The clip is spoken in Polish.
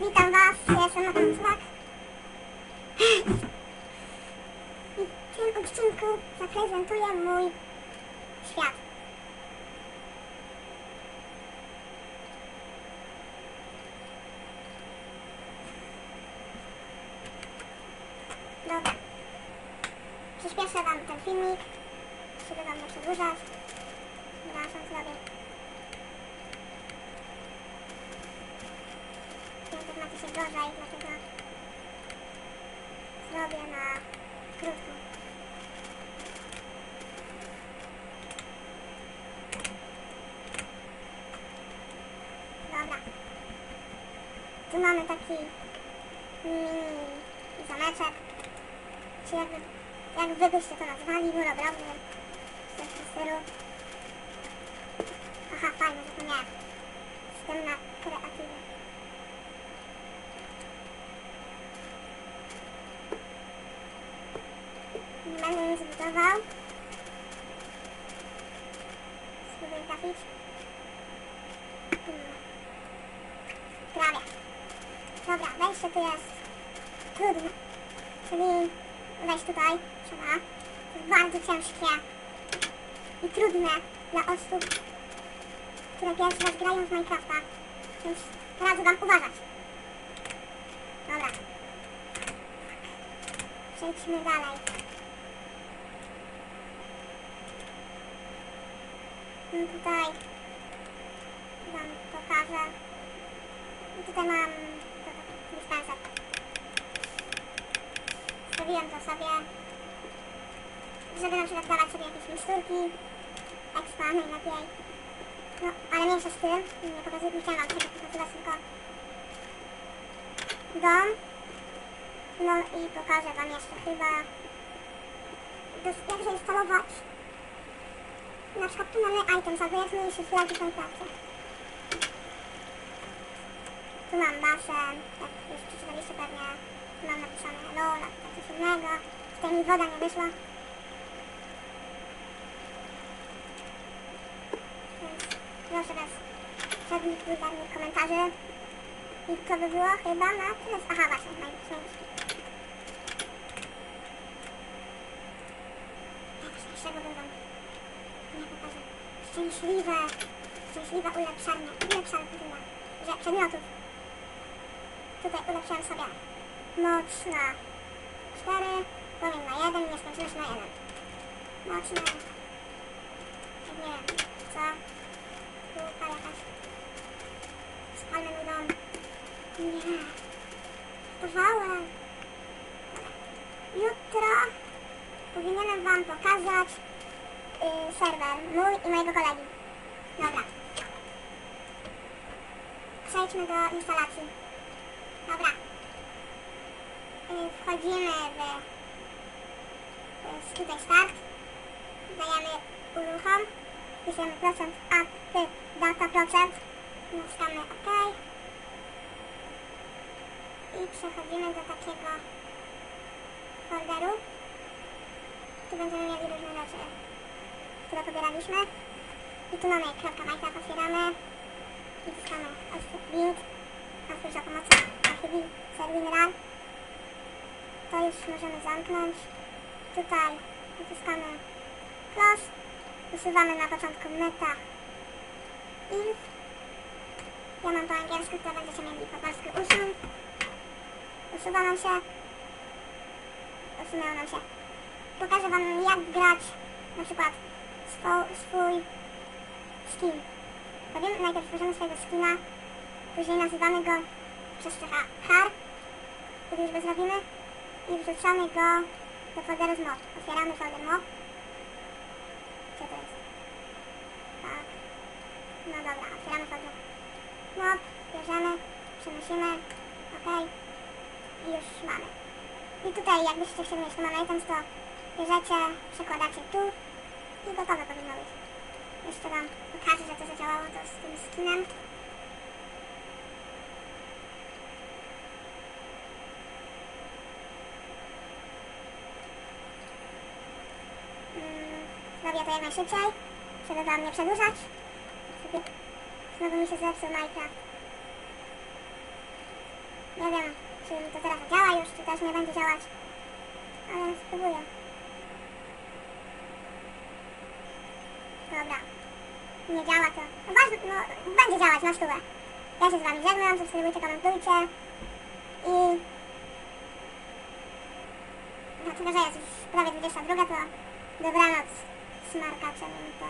Witam Was, ja jestem Natan Cwak. I w tym odcinku zaprezentuję mój świat. Dobra. Przyspieszę Wam ten filmik, żeby Wam nie przedłużać. Przepraszam, zrobię. Piątek ma się gorzej, dlatego zrobię na krótko. Dobra. Tu mamy taki mini zameczek. Czy jakby, jak wy byście to nazwali, murogrobny. Coś w tym stylu. Aha, fajnie, zapomniałem. Jestem na kreatywie. Nie będę nic budował. Spróbuję trafić. Prawie. Dobra, wejście tu jest trudne. Czyli wejść tutaj trzeba. To jest bardzo ciężkie i trudne dla osób, które pierwszy raz grają w Minecrafta. Więc radzę Wam uważać. Dobra. Przejdźmy dalej. Tutaj Wam pokażę. Tutaj mam dispenser. Zrobiłem to sobie, żeby na przykład dawać sobie jakieś miksturki, expa najlepiej. No, ale mniejsza z tym, nie pokazuję, nie chciałam tego pokazywać, tylko dom. No i pokażę wam jeszcze chyba, jak zainstalować na przykład tu mamy items, albo jak zmniejszyć lagi w Minecrafcie. Tu mam basen, jak już przeczytaliście pewnie, tu mam napisane LOL, a tutaj coś innego. Tutaj mi woda nie wyszła. Więc proszę bez żadnych wulgarnych komentarzy. I to by było chyba na tyle. Aha, właśnie, najważniejsze. Najważniejszego bym wam nie pokażę. Szczęśliwe, szczęśliwe ulepszarnie, ulepszarnie, że przedmiotów. Tutaj ulepszyłem sobie moc na 4, płomień na 1 i nieskończoność na 1. Mocne, jak nie wiem, co, kółka jakaś, spalmy mój dom. Nie, żartowałem. Jutro powinienem Wam pokazać y, serwer mój i mojego kolegi. Dobra. Przejdźmy do instalacji. Dobra. Y, Wchodzimy w, tutaj start. Dajemy uruchom. Piszemy procent up, data procent. Naciskamy OK. I przechodzimy do takiego folderu. Tu będziemy mieli różne rzeczy, które pobieraliśmy. I tu mamy kropka Minecraft, otwieramy. I wciskamy link. Otwórz za pomocą archiwi serwineral. To już możemy zamknąć. Tutaj naciskamy close. Usuwamy na początku meta inf. Ja mam po angielsku, to będziecie mieli po polsku usuń. Usuwa nam się. Usunęło nam się. Pokażę wam jak grać na przykład swo, swój skin. Powiem, najpierw tworzymy swojego skina, później nazywamy go przez CH har, kiedy już go zrobimy i wrzucamy go do folderu z mob. Otwieramy folder mob. Gdzie to jest? Tak. No dobra, otwieramy folder mob, bierzemy, przenosimy, ok i już mamy. I tutaj jakbyście chcieli mieć to mamy items, to bierzecie, przekładacie tu i gotowe powinno być. Jeszcze Wam pokażę, że to zadziałało to z tym skinem. Mm, Zrobię to jak najszybciej, żeby Wam nie przedłużać. Znowu mi się zepsuł Minecraft. Nie wiem, czy to teraz działa już, czy też nie będzie działać. Ale spróbuję. Dobra. Nie działa to. No, no będzie działać na stówę. Ja się z wami żegnam, subskrybujcie, komentujcie. I... Dlatego, że jest już prawie 22, to dobranoc smarkacze mi to